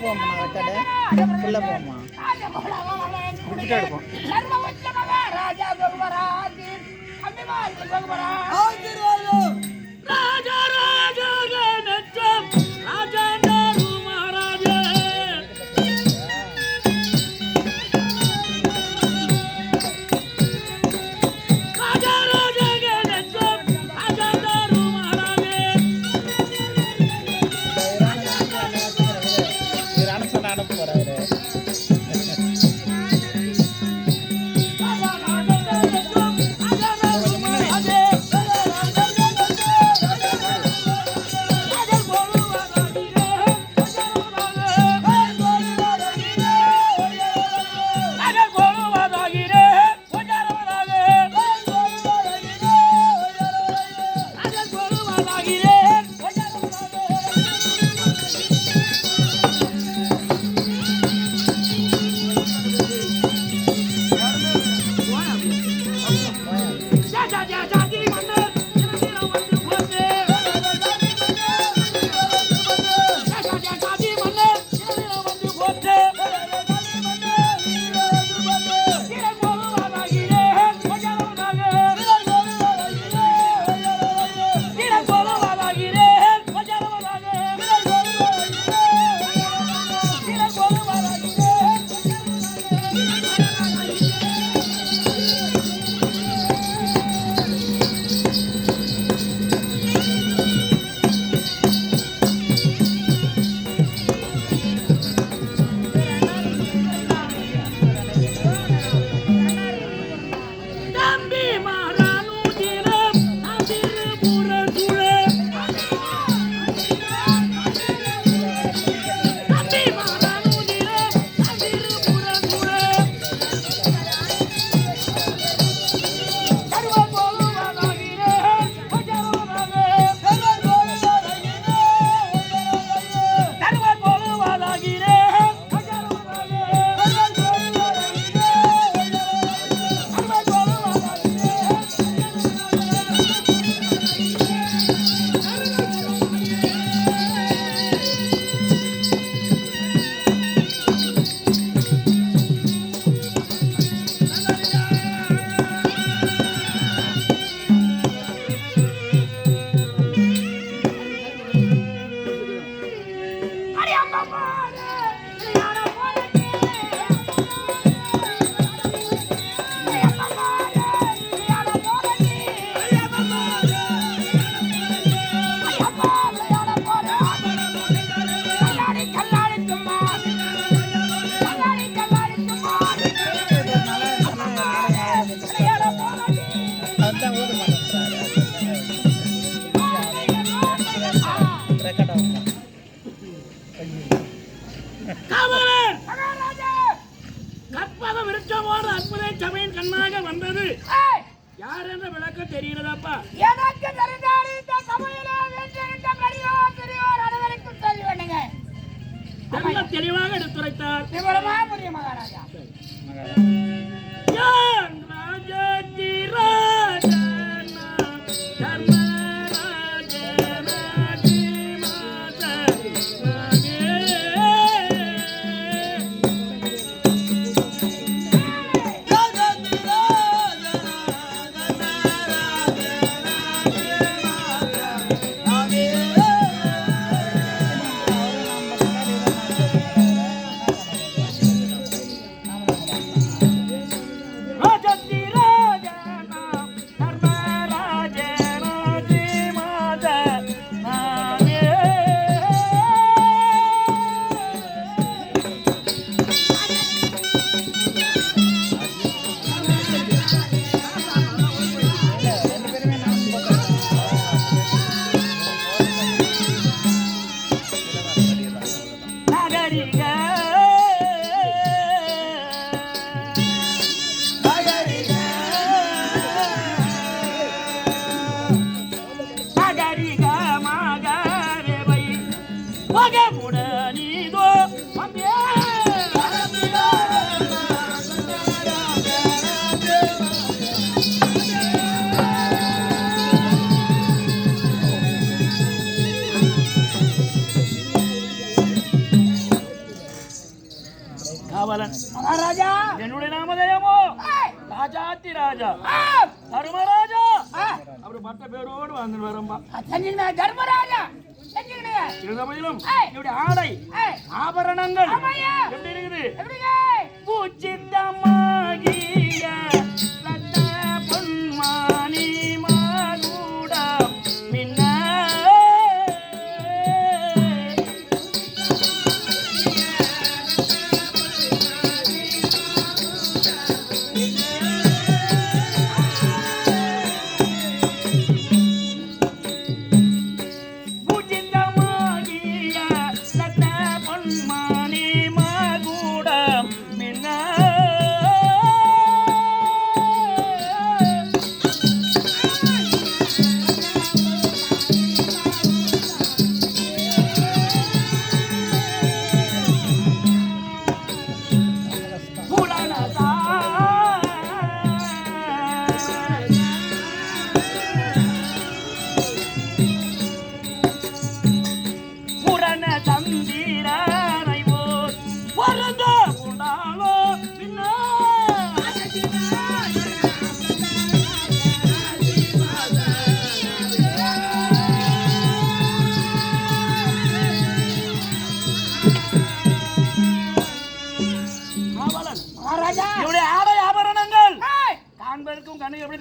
போமா ரெக்கார்டு ஃபுல்லாக போமா இப்படிதான் எடுப்போம் Krishna அப்படி பட்ட பேரோடு வந்து வரம்பா. செஞ்சுக்கினே தர்மராஜா. என்னுடைய ஆடை ஆபரணங்கள். எப்படி இருக்குது? எப்படிங்க?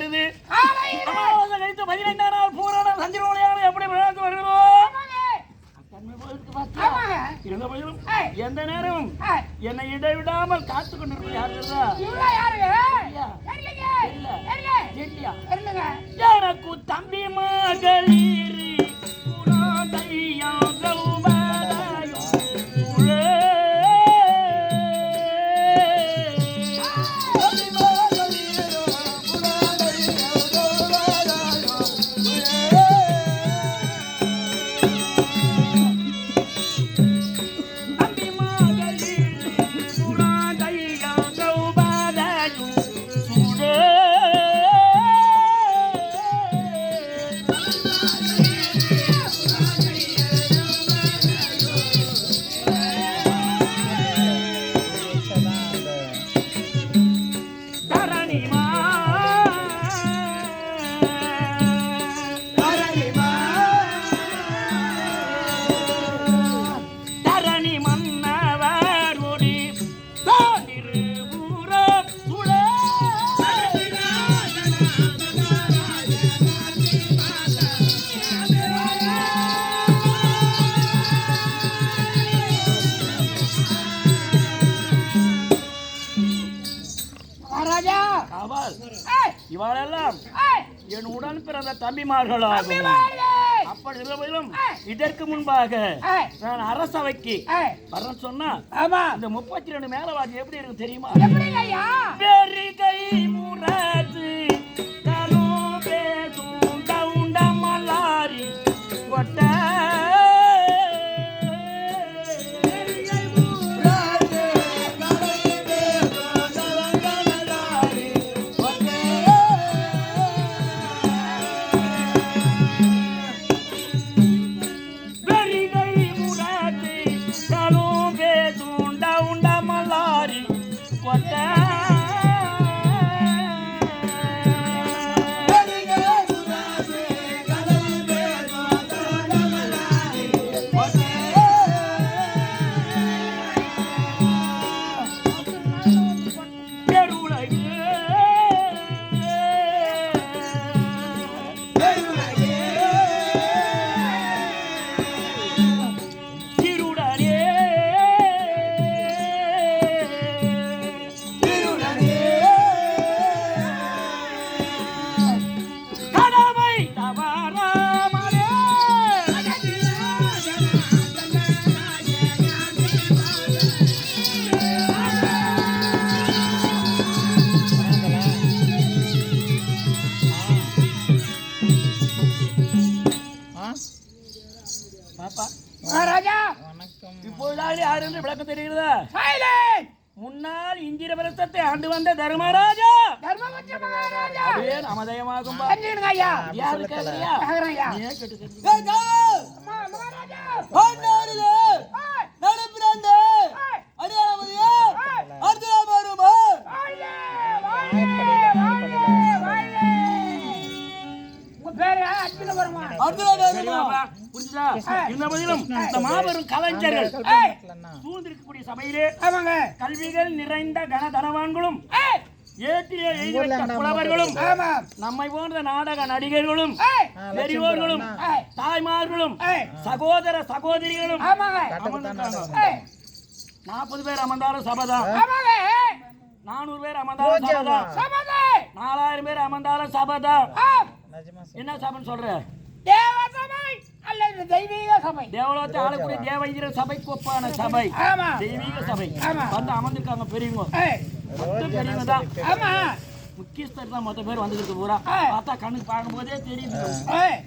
காலையிலே அமாவாசை கழித்து பதினைந்தாம் நாள் பூரண சந்திரோலையான எப்படி விளையாட்டு வருகிறோ ஆமாங்க, தன்மை போயிருக்கு பார்த்தியா? ஆமாங்க. இருந்த போதிலும். எந்த நேரமும் என்னை இடைவிடாமல் காத்து கொண்டிருப்பது யார்? எனக்கு தம்பி மகளீரி இவாளெல்லாம் ஏய், என் உடன் பிறந்த தம்பிமார்களாகும். தம்பிமார்களே. அப்படி. இதற்கு முன்பாக நான் அரசவைக்கு வரேன் சொன்னா ஆமா! இந்த முப்பத்தி ரெண்டு மேலவாதி எப்படி இருக்கு தெரியுமா? எப்படிங்க ஐயா? பெரிகை இப்பொழுதாவது யார் என்று விளக்கம் தெரிகிறதா? முன்னால் இந்திர பிரசத்தை ஆண்டு வந்த தர்மராஜா! அப்படியே நாமதயமாகும் கல்விகள் நிறைந்த கனதனவான்களும் ஏற்றிலே நம்மை போன்ற நாடக நடிகர்களும் பெரியோர்களும் தாய்மார்களும் சகோதர சகோதரிகளும் நாற்பது பேர் அமர்ந்தாலும் சபதம் நானூறு பேர் அமர்ந்தாலும் சபதம் நாலாயிரம் பேர் அமர்ந்தாலும் சபதம் என்ன சபைன்னு சொல்ற? தேவ சபை அல்லது தெய்வீக சபை. தேவலோகத்தை ஆளக்கூடிய தேவங்கிற சபைக்கு ஒப்பான சபை. ஆமா. தெய்வீக சபை. ஆமா. வந்து அமர்ந்திருக்காங்க பெரியவங்க. பெரியவங்க தான். ஆமா. முக்கியஸ்தர் தான் மொத்த பேர் வந்துருக்கு பூரா. பார்த்தா கண்ணுக்கு பார்க்கும்போதே தெரியுது. ஏய்,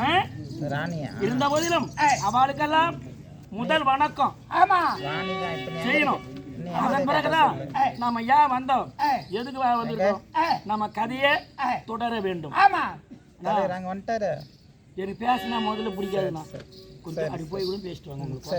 ஆ? ராணியா. இருந்த போதிலும். அவளுக்கெல்லாம் முதல் வணக்கம். ஆமா. ராணி தான் இப்ப நீ செய்யணும். அதன் பிறகுதான். நம்ம ஏன் வந்தோம்? எதுக்கு வ- வந்திருக்கோம்? நம்ம கதையை தொடர வேண்டும். ஆமா. வந்துட்டாரு. எனக்கு பேசினா முதல்ல பிடிக்காதுண்ணா கொஞ்சம் அப்படி போய் கூட பேசிட்டு வாங்க உங்களுக்கு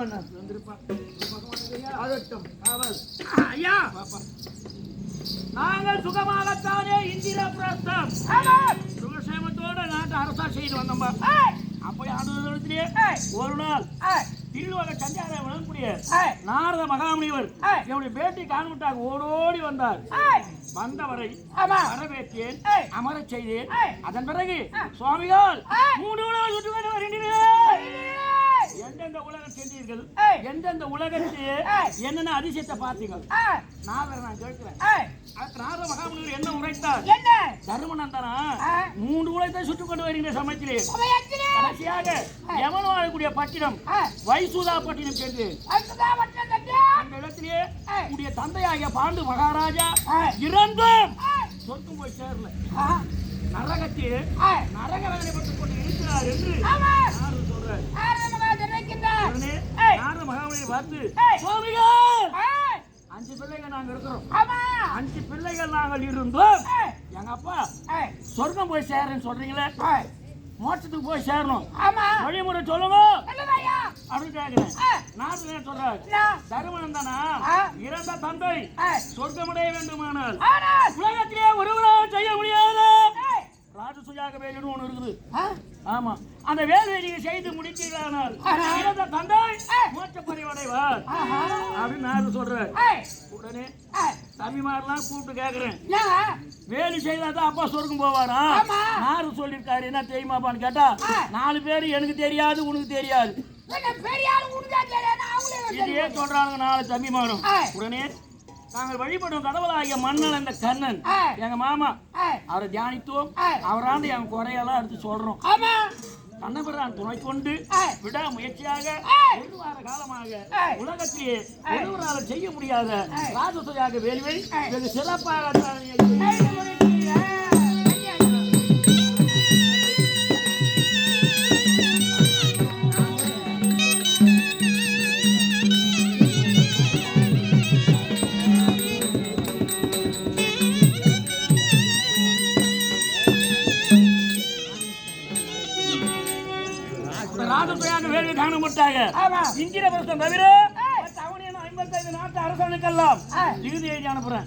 வந்திருப்பா. காவல். ஐயா. நாங்கள் சுகமாகத்தானே இந்திர பிரஸ்தம் சுகசேமத்தோட நாட்டு அரசா செய்து வந்தோம்பா. அப்போ ஆண்டு ஒரு நாள் திருவக சஞ்சார வழங்கக்கூடிய நாரத மகாமுனிவர் என்னுடைய பேட்டி காண்பிட்டாக ஓடோடி வந்தார். வந்தவரை வரவேற்றேன் அமரச் செய்தேன். அதன் பிறகு சுவாமிகள் மூன்று உலகம் சுற்றி கொண்டு வருகிறீர்கள் எந்தெந்த உலகம் சென்றீர்கள் எந்தெந்த உலகத்தில் என்னென்ன அதிசயத்தை பார்த்தீர்கள்? நாதர் நான் கேட்கிறேன். மகாமுனிவர் என்ன உரைத்தார்? தர்மநந்தனா? மூன்று உலகத்தை சுற்றி கொண்டு வருகின்ற சமயத்திலே கடைசியாக எவன் வாழக்கூடிய பட்டினம் வைசூதா பட்டினம் சென்று அந்த இடத்திலே உடைய தந்தையாகிய பாண்டு மகாராஜா இறந்தும் சொர்க்கம் போய் சேரல. நரகத்தில் நரகரகனை பட்டு கொண்டு இருக்கிறார் என்று நாரதர் சொல்றார் உடனே நாரத மகாமுனியை பார்த்து அஞ்சு பிள்ளைகள் நாங்க இருக்கிறோம். அஞ்சு பிள்ளைகள் நாங்கள் இருந்தோம். எங்க அப்பா சொர்க்கம் போய் சேரன்னு சொல்றீங்களே? மோட்சத்துக்கு போய் சேரணும். வழிமுறை சொல்லுங்க. அப்படின்னு கேட்கிறேன் நான் என்ன? சொல்றாரு தருமனந்தனா இறந்த தந்தை சொர்க்கமடைய வேண்டுமானால். உலகத்திலே ஒருவராக செய்ய முடியாது. ராஜசுயாக வேலுன்னு ஒண்ணு இருக்குது. ஆமா. அந்த வேலையை நீங்க செய்து முடித்தீர்களானால் இறந்த தந்தை மோட்ச பரிவடைவார் அப்படின்னு நான் சொல்றேன் உடனே தம்பிமாரெல்லாம் கூப்பிட்டு கேக்குறேன். வேலு செய்தாதான் அப்பா சொர்க்கம் போவாரா? நாரு சொல்லியிருக்காரு என்ன தெரியுமாப்பான்னு கேட்டா நாலு பேர் எனக்கு தெரியாது உனக்கு தெரியாது. இதையே சொல்றாங்க நாலு தம்பிமாரும். உடனே நாங்கள் வழிபடும் கடவுளாகிய மன்னன் அந்த கண்ணன். எங்க மாமா அவரை தியானித்தோம். அவராண்டு என் குறையெல்லாம் எடுத்து சொல்றோம். கண்ணபிரான் துணை கொண்டு. விடா முயற்சியாக. ஒரு வார காலமாக. உலகத்திலே ஒருவரால் செய்ய முடியாத ராஜசுயாக வேள்வை வெகு சிறப்பாக ராஜசுயாக வேள்வி காணப்பட்டாக ஆமா. இந்திர வருஷம் தவிர ஐம்பத்தைந்து நாட்டு அரசாணுக்கெல்லாம் ஏய். இறுதி எழுதி அனுப்புறேன்.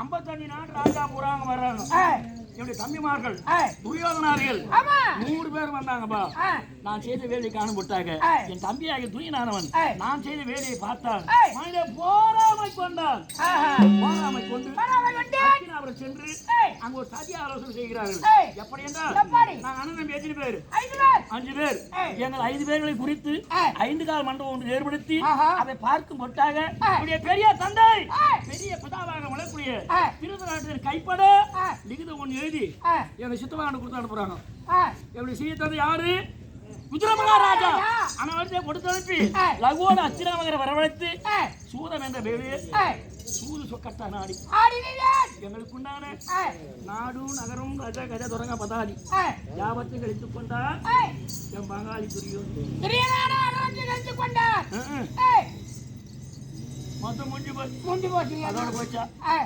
ஐம்பத்தஞ்சு நாட்டு ராஜா புறாங்க வர்றாங்க. என்னுடைய தம்பிமார்கள். துரியோதனார்கள். நூறு பேர் வந்தாங்கப்பா. நான் செய்த வேலையை காணப்பட்டாங்க ஏய். என் தம்பியாக துணியனானவன். நான் செய்த வேலையை பார்த்தான். மனித போராமை கொண்டான். போராமை கொண்டு. அவர் சென்று. அங்க ஒரு சதி ஆலோசனை செய்கிறார்கள். எப்படி என்றால்? நாங்க அண்ணன் எத்தனை பேர். அஞ்சு பேர். எங்கள் ஐந்து பேர்களை குறித்து. ஐந்து கால் மண்டபம் ஒன்று ஏற்படுத்தி. அதை பார்க்கும் பொட்டாக பெரிய தந்தை. பெரிய பிதாவாக வளரக்கூடிய ஏய். திருதராட்டின் கைப்பட. லிகிதம் ஒன்று எழுதி. எங்க சித்தவாண்டு கொடுத்து அனுப்புறாங்க. எப்படி செய்ய தந்தை யாரு மகாராஜா ராஜா. ஆனா வந்து கொடுத்து அனுப்பி ஏய். லகுவோட அச்சிராமகரை வரவழைத்து. சூதம் என்ற ஏய். சூது சொக்கட்டா நாடி ஆடினீர்கள். எங்களுக்கு உண்டான ஏய். நாடு நகரம் கஜ கஜ தொடங்க பதாதி. யாவத்தையும் கழித்துக் கொண்டார். என் பங்காளி துரியோன் திடீரென அரசு கழித்து கொண்டார். அஹ், ஏய். மொத்தம் முடிஞ்சு போய் போச்சுங்க. அதோட போச்சா.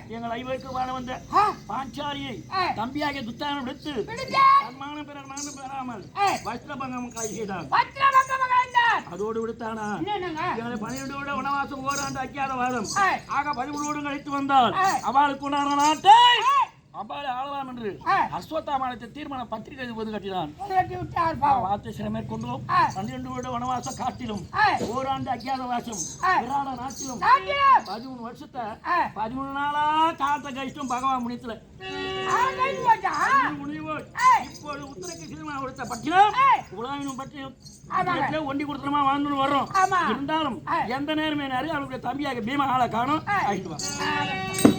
எங்கள் ஐவருக்கு வாழ வந்த. பாஞ்சாலியை. தம்பியாகிய துத்தானம் எடுத்து பிடிச்சா. தன்மான பிறர் மகனும் பெறாமல். வஸ்திரபங்கம் மகன்தான். அதோடு விடுத்தானா? எங்களை பன்னிரண்டு விட வனவாசம் ஓராண்டு அக்கியாத. ஆக பதிமூணு கழித்து வந்தால். அவளுக்கு உண்டான நாட்டை அவ்வாறு ஆளலாம் என்று. அஸ்வத்தாமானத்தை தீர்மான பத்திரிகை பொது கட்டினான். வார்த்தை சில மேற்கொண்டோம். பன்னிரண்டு வருட வனவாசம் காட்டிலும். ஓராண்டு அக்கியாத வாசம். விராட நாட்டிலும். பதிமூணு வருஷத்தை. பதிமூணு நாளா காத்த கழிச்சும் பகவான் முடித்துல. இப்போது ஏய். உலகினும் பட்டினம் ஆமாங்க. பட்டினத்திலே ஒண்டி கொடுத்தனமா வாழ்ந்து வர்றோம். இருந்தாலும். எந்த நேரமே நேரம் அவருடைய தம்பியாக பீம ஆளை காணும். ஆகிட்டு